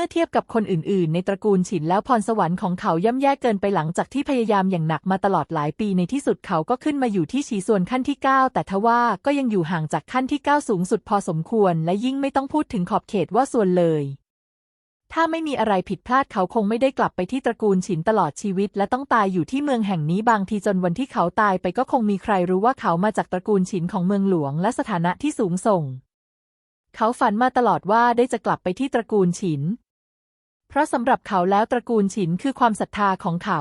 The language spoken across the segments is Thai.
มื่อเทียบกับคนอื่นๆ ในตระกูลฉินแล้วพรสวรรค์ของเขาย่ำแย่เกินไปหลังจากที่พยายามอย่างหนักมาตลอดหลายปีในที่สุดเขาก็ขึ้นมาอยู่ที่ฉีส่วนขั้นที่ 9 แต่ทว่าก็ยังอยู่ห่างจากขั้นที่ 9 สูงสุดพอสมควร และยิ่งไม่ต้องพูดถึงขอบเขตว่าส่วนเลย ถ้าไม่มีอะไรผิดพลาดเขาคงไม่ได้กลับไปที่ตระกูลฉินตลอดชีวิต และต้องตายอยู่ที่เมืองแห่งนี้บางทีจนวันที่เขาตายไปก็คงมีใครรู้ว่าเขามาจากตระกูลฉินของเมืองหลวง และสถานะที่สูงส่งเขาฝันมาตลอดว่าได้จะกลับไปที่ตระกูลฉิน เพราะสำหรับเขาแล้วตระกูลฉินคือความศรัทธาของเขา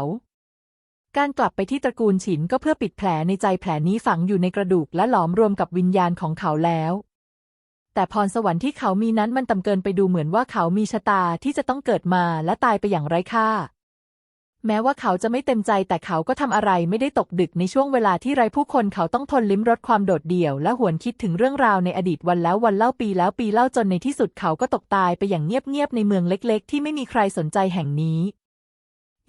การกลับไปที่ตระกูลฉินก็เพื่อปิดแผลในใจแผลนี้ฝังอยู่ในกระดูกและหลอมรวมกับวิญญาณของเขาแล้ว แต่พรสวรรค์ที่เขามีนั้นมันต่ำเกินไปดูเหมือนว่าเขามีชะตาที่จะต้องเกิดมาและตายไปอย่างไร้ค่า แม้ว่าเขาจะไม่เต็มใจแต่เขาก็ทำอะไรไม่ได้ตกดึกในช่วงเวลาที่ไร้ผู้คนเขาต้องทนลิ้มรสความโดดเดี่ยว และหวนคิดถึงเรื่องราวในอดีตวันแล้ววันเล่าปีแล้วปีเล่าจนในที่สุดเขาก็ตกตายไปอย่างเงียบๆในเมืองเล็ก ๆ ที่ไม่มีใครสนใจแห่งนี้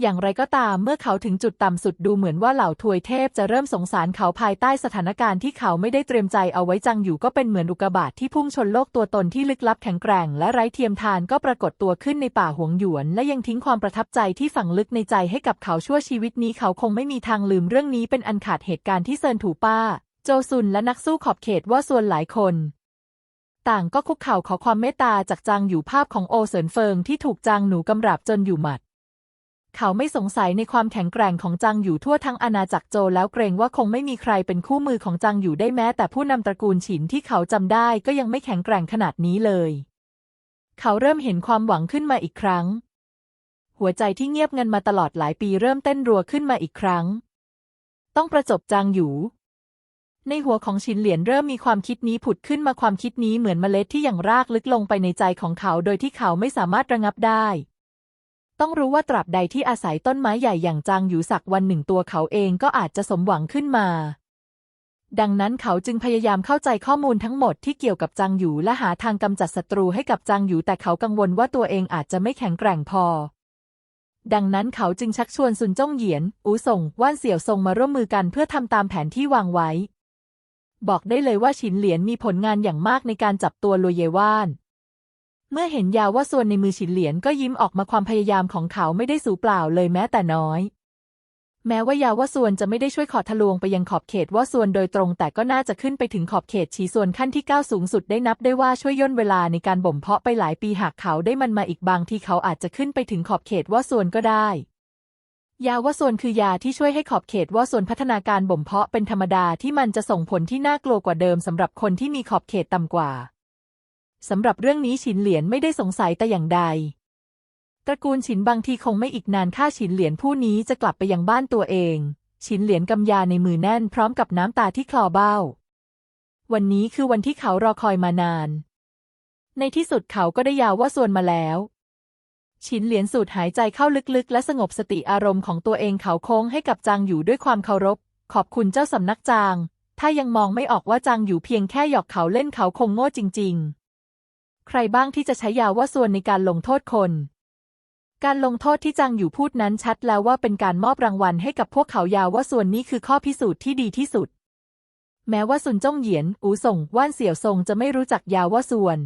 อย่างไรก็ตามเมื่อเขาถึงจุดต่ำสุดดูเหมือนว่าเหล่าทวยเทพจะเริ่มสงสารเขาภายใต้สถานการณ์ที่เขาไม่ได้เตรียมใจเอาไว้จังอยู่ก็เป็นเหมือนอุกกาบาตที่พุ่งชนโลกตัวตนที่ลึกลับแข็งแกร่ง และไร้เทียมทานก็ปรากฏตัวขึ้นในป่าหวงหยวน และยังทิ้งความประทับใจที่ฝังลึกในใจให้กับเขาชั่วชีวิตนี้เขาคงไม่มีทางลืมเรื่องนี้เป็นอันขาดเหตุการณ์ที่เซินถูป้า โจซุนและนักสู้ขอบเขตว่าส่วนหลายคนต่างก็คุกเข่าขอความเมตตาจากจางอยู่ภาพของโอเสินเฟิงที่ถูกจางหนูกำราบจนอยู่หมัด เขาไม่สงสัยในความแข็งแกร่งของจางอยู่ทั่วทั้งอาณาจักรโจแล้วเกรงว่าคงไม่มีใครเป็นคู่มือของจางอยู่ได้แม้ แต่ผู้นำตระกูลฉินที่เขาจำได้ก็ยังไม่แข็งแกร่งขนาดนี้เลย เขาเริ่มเห็นความหวังขึ้นมาอีกครั้ง หัวใจที่เงียบงันมาตลอดหลายปีเริ่มเต้นรัวขึ้นมาอีกครั้ง ต้องประจบจางอยู่ในหัวของชินเหลียนเริ่มมีความคิดนี้ผุดขึ้นมาความคิดนี้เหมือนเมล็ดที่อย่างรากลึกลงไปในใจของเขา โดยที่เขาไม่สามารถระงับได้ ต้องรู้ว่าตราบใดที่อาศัยต้นไม้ใหญ่อย่างจางอยู่สักวันหนึ่งตัวเขาเองก็อาจจะสมหวังขึ้นมา ดังนั้นเขาจึงพยายามเข้าใจข้อมูลทั้งหมดที่เกี่ยวกับจางอยู่และหาทางกำจัดศัตรูให้กับจางอยู่แต่เขากังวลว่าตัวเองอาจจะไม่แข็งแกร่งพอ ดังนั้นเขาจึงชักชวนซุนจ้งเหยียน อูส่งว่านเสี่ยวซงมาร่วมมือกันเพื่อทำตามแผนที่วางไว้ บอกได้เลยว่าฉินเหลียนมีผลงานอย่างมากในการจับตัวลุยเยว่าน เมื่อเห็นยาว่าส่วนในมือฉินเหลียนก็ยิ้มออกมาความพยายามของเขาไม่ได้สูญเปล่าเลยแม้แต่น้อย แม้ว่ายาว่าส่วนจะไม่ได้ช่วยขอทะลวงไปยังขอบเขตว่าส่วนโดยตรง แต่ก็น่าจะขึ้นไปถึงขอบเขตฉีส่วนขั้นที่ 9 สูงสุดได้นับได้ว่าช่วยย่นเวลาในการบ่มเพาะไปหลายปีหากเขาได้มันมาอีกบางที่เขาอาจจะขึ้นไปถึงขอบเขตว่าส่วนก็ได้ ยาว่าส่วนคือยาที่ช่วยให้ขอบเขตว่าส่วนพัฒนาการบ่มเพาะเป็นธรรมดาที่มันจะส่งผลที่น่ากลัวกว่าเดิมสำหรับคนที่มีขอบเขตต่ำกว่า สำหรับเรื่องนี้ฉินเหลียนไม่ได้สงสัยแต่อย่างใด ตระกูลฉินบางทีคงไม่อีกนานข้าฉินเหลียนผู้นี้จะกลับไปยังบ้านตัวเอง ฉินเหลียนกำยาในมือแน่นพร้อมกับน้ำตาที่คลอเบ้า วันนี้คือวันที่เขารอคอยมานาน ในที่สุดเขาก็ได้ยาวว่าส่วนมาแล้ว ฉินเหลียนสูดหายใจเข้าลึกๆ และสงบสติอารมณ์ของตัวเองเขาโค้งให้กับจางอยู่ด้วยความเคารพ ขอบคุณเจ้าสำนักจาง ถ้ายังมองไม่ออกว่าจางอยู่เพียงแค่หยอกเขาเล่นเขาคงโง่จริง ๆ ใครบ้างที่จะใช้ยาว่าส่วนในการลงโทษคน การลงโทษที่จางอยู่พูดนั้นชัดแล้วว่าเป็นการมอบรางวัลให้กับพวกเขายาว่าส่วนนี้คือข้อพิสูจน์ที่ดีที่สุด แม้ว่าซุนจ้งเหยียน อูส่งว่านเสี่ยวซงจะไม่รู้จักยาว่าส่วน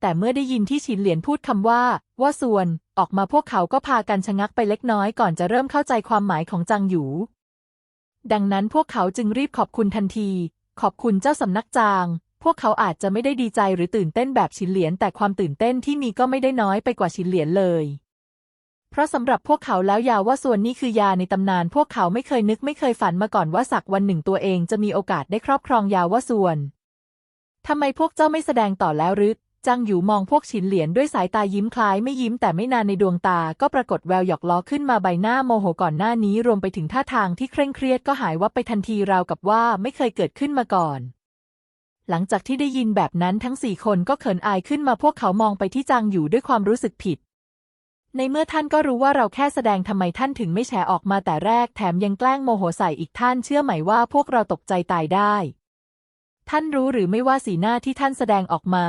แต่เมื่อได้ยินที่ฉินเหลียนพูดคำว่า ว่าส่วน ออกมาพวกเขาก็พากันชะงักไปเล็กน้อยก่อนจะเริ่มเข้าใจความหมายของจางหยูดังนั้นพวกเขาจึงรีบขอบคุณทันที ขอบคุณเจ้าสำนักจาง วกเขาอาจจะไม่ได้ดีใจหรือตื่นเต้นแบบฉินเหลียน แต่ความตื่นเต้นที่มีก็ไม่ได้น้อยไปกว่าฉินเหลียนเลย เพราะสำหรับพวกเขาแล้วยาว่าส่วนนี้คือยาในตำนาน พวกเขาไม่เคยนึกไม่เคยฝันมาก่อนว่าสักวันหนึ่งตัวเองจะมีโอกาสได้ครอบครองยาว่าส่วนทำไมพวกเจ้าไม่แสดงต่อแล้วหรือจางหยูมองพวกฉินเหลียนด้วยสายตายิ้มคล้ายไม่ยิ้มแต่ไม่นานในดวงตาก็ปรากฏแววหยอกล้อขึ้นมาใบหน้าโมโหก่อนหน้านี้รวมไปถึงท่าทางที่เคร่งเครียดก็หายวับไปทันทีราวกับว่าไม่เคยเกิดขึ้นมาก่อน หลังจากที่ได้ยินแบบนั้นทั้งสี่คนก็เขินอายขึ้นมาพวกเขามองไปที่จางหยูด้วยความรู้สึกผิด ในเมื่อท่านก็รู้ว่าเราแค่แสดงทำไมท่านถึงไม่แฉออกมาแต่แรกแถมยังแกล้งโมโหใส่อีกท่านเชื่อไหมว่าพวกเราตกใจตายได้ ท่านรู้หรือไม่ว่าสีหน้าที่ท่านแสดงออกมา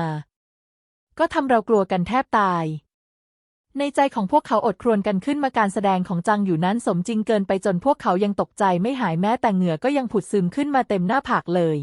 ก็ทำเรากลัวกันแทบตาย ในใจของพวกเขาอดครวญกันขึ้นมาการแสดงของจังอยู่นั้นสมจริงเกินไปจนพวกเขายังตกใจไม่หายแม้แต่เหงื่อก็ยังผุดซึมขึ้นมาเต็มหน้าผากเลย